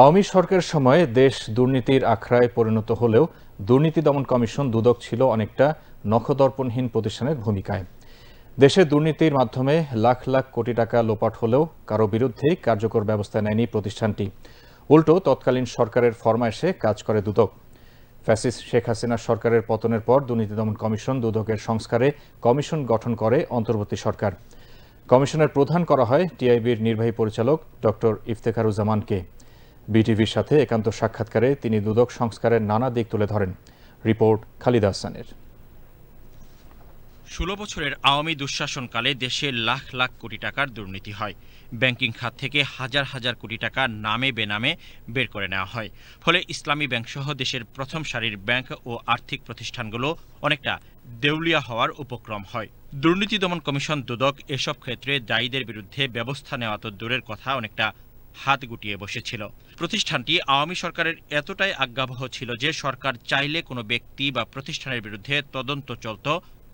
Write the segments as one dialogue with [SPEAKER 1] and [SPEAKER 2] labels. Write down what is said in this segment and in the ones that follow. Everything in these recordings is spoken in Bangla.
[SPEAKER 1] আওয়ামী সরকারের সময়ে দেশ দুর্নীতির আখড়ায় পরিণত হলেও দুর্নীতি দমন কমিশন দুদক ছিল অনেকটা নখদর্পণহীন প্রতিষ্ঠানের ভূমিকায়। দেশে দুর্নীতির মাধ্যমে লাখ লাখ কোটি টাকা লোপাট হলেও কারও বিরুদ্ধেই কার্যকর ব্যবস্থা নেয়নি প্রতিষ্ঠানটি। উল্টো, তৎকালীন সরকারের ফরমায়েশে কাজ করে দুদক। ফ্যাসিস শেখ হাসিনা সরকারের পতনের পর দুর্নীতি দমন কমিশন দুদকের সংস্কারে কমিশন গঠন করে অন্তর্বর্তী সরকার। কমিশনের প্রধান করা হয় টিআইবির নির্বাহী পরিচালক ডক্টর ইফতেখারুজ্জামানকে। বিটিভির সাথে একান্ত সাক্ষাৎকারে তিনি দুদক সংস্কারের নানা দিক তুলে ধরেন। রিপোর্ট খালিদা হাসানের।
[SPEAKER 2] ষোলো বছরের আওয়ামী দুঃশাসনকালে দেশে লাখ লাখ কোটি টাকার দুর্নীতি হয়। ব্যাংকিং খাত থেকে হাজার হাজার কোটি টাকা নামে বেনামে বের করে নেওয়া হয়। ফলে ইসলামী ব্যাংকসহ দেশের প্রথম সারির ব্যাংক ও আর্থিক প্রতিষ্ঠানগুলো অনেকটা দেউলিয়া হওয়ার উপক্রম হয়। দুর্নীতি দমন কমিশন দুদক এসব ক্ষেত্রে দায়ীদের বিরুদ্ধে ব্যবস্থা নেওয়া তো দূরের কথা, অনেকটা হাত গুটিয়ে বসেছিল। প্রতিষ্ঠানটি আওয়ামী সরকারের এতটাই আজ্ঞাবহ ছিল যে সরকার চাইলে কোনো ব্যক্তি বা প্রতিষ্ঠানের বিরুদ্ধে তদন্ত চলত,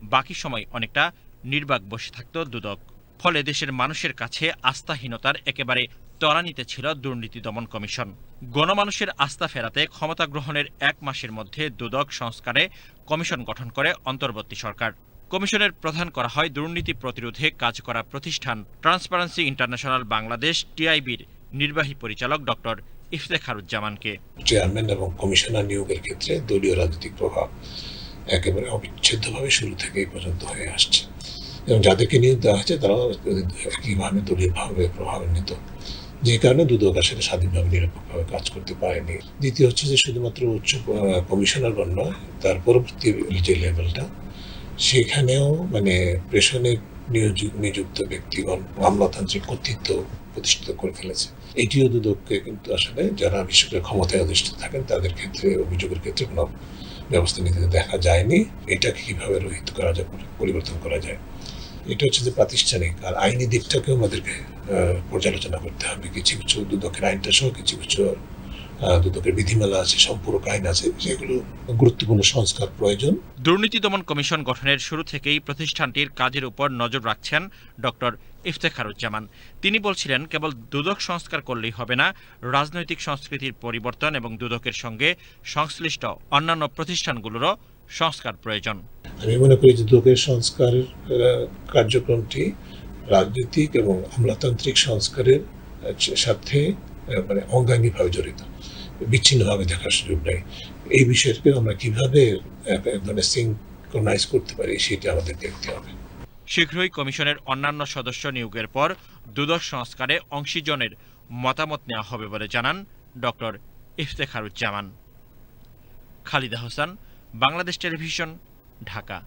[SPEAKER 2] বাকি সময় অনেকটা নির্বাক বসে থাকত দুদক। ফলে দেশের মানুষের কাছে আস্থাহীনতার একেবারে ত্বরান্বিতে ছিল দুর্নীতি দমন কমিশন। গণমানুষের আস্থা ফেরাতে ক্ষমতা গ্রহণের এক মাসের মধ্যে দুদক সংস্কারে কমিশন গঠন করে অন্তর্বর্তী সরকার। কমিশনের প্রধান করা হয় দুর্নীতি প্রতিরোধে কাজ করা প্রতিষ্ঠান, ট্রান্সপারেন্সি ইন্টারন্যাশনাল বাংলাদেশ, টিআইবির। নির্বাহী পরিচালক ডক্টর ইফতেখারুজ্জামানকে।
[SPEAKER 3] চেয়ারম্যান এবং কমিশনার নিয়োগের ক্ষেত্রে দলীয় রাজনৈতিক প্রভাব একেবারে অবিচ্ছেদ্যভাবে শুরু থেকে এই পর্যন্ত হয়ে আসছে। এবং যাদেরকে নিয়োগ দেওয়া হয়েছে, তারাও একইভাবে দলীয়ভাবে প্রভাবান্বিত। যে কারণে দুদক আসলে স্বাধীনভাবে, নিরপেক্ষভাবে কাজ করতে পারেনি। দ্বিতীয় হচ্ছে যে শুধুমাত্র উচ্চ কমিশনারগণ নয় তার পরবর্তী যে লেভেলটা সেখানেও মানে নিয়োজি- নিযুক্ত ব্যক্তিগণ আমলাতান্ত্রিক কর্তৃত্ব প্রতিষ্ঠিত করে ফেলেছে। এটিও দুদককে কিন্তু আসলে যারা বিশেষ করে ক্ষমতায় অধিষ্ঠিত থাকেন, তাদের ক্ষেত্রে, অভিযোগের ক্ষেত্রে কোনো ব্যবস্থা নিতে দেখা যায়নি। এটাকে কীভাবে রহিত করা যায়, পরিবর্তন করা যায়? এটা হচ্ছে যে প্রাতিষ্ঠানিক আর আইনি দিকটাকেও আমাদেরকে পর্যালোচনা করতে হবে। কিছু কিছু দুদকের আইনটা সহ কিছু কিছু দুদকের বিধিমালা আছে সম্পূরক আইন আছে যেগুলো গুরুত্বপূর্ণ সংস্কার প্রয়োজন।
[SPEAKER 2] দুর্নীতি দমন কমিশন গঠনের শুরু থেকেই প্রতিষ্ঠানটির কাজের উপর নজর রাখছেন ডক্টর ইফতেখারুজ্জামান। তিনি বলছিলেন কেবল দুদক সংস্কার করলেই হবে না রাজনৈতিক সংস্কৃতির পরিবর্তন এবং দুদকের সঙ্গে সংশ্লিষ্ট অন্যান্য প্রতিষ্ঠানগুলোরও সংস্কার প্রয়োজন।
[SPEAKER 3] আমি মনে করি যে দুদকের সংস্কারের আহ, কার্যক্রমটি রাজনৈতিক এবং আমলাতান্ত্রিক সংস্কারের সাথে মানে অঙ্গাঙ্গিভাবে জড়িত বিচ্ছিন্নভাবে দেখার সুযোগ নেই। এই বিষয়কে আমরা কীভাবে এক সিঙ্ক্রোনাইজ করতে পারি, সেটা আমাদের দেখতে হবে।
[SPEAKER 2] শীঘ্রই কমিশনের অন্যান্য সদস্য নিয়োগের পর দুদক সংস্কারে অংশীজনের মতামত নেওয়া হবে বলে জানান ডক্টর ইফতেখারুজ্জামান। খালিদা হোসেন, বাংলাদেশ টেলিভিশন, ঢাকা।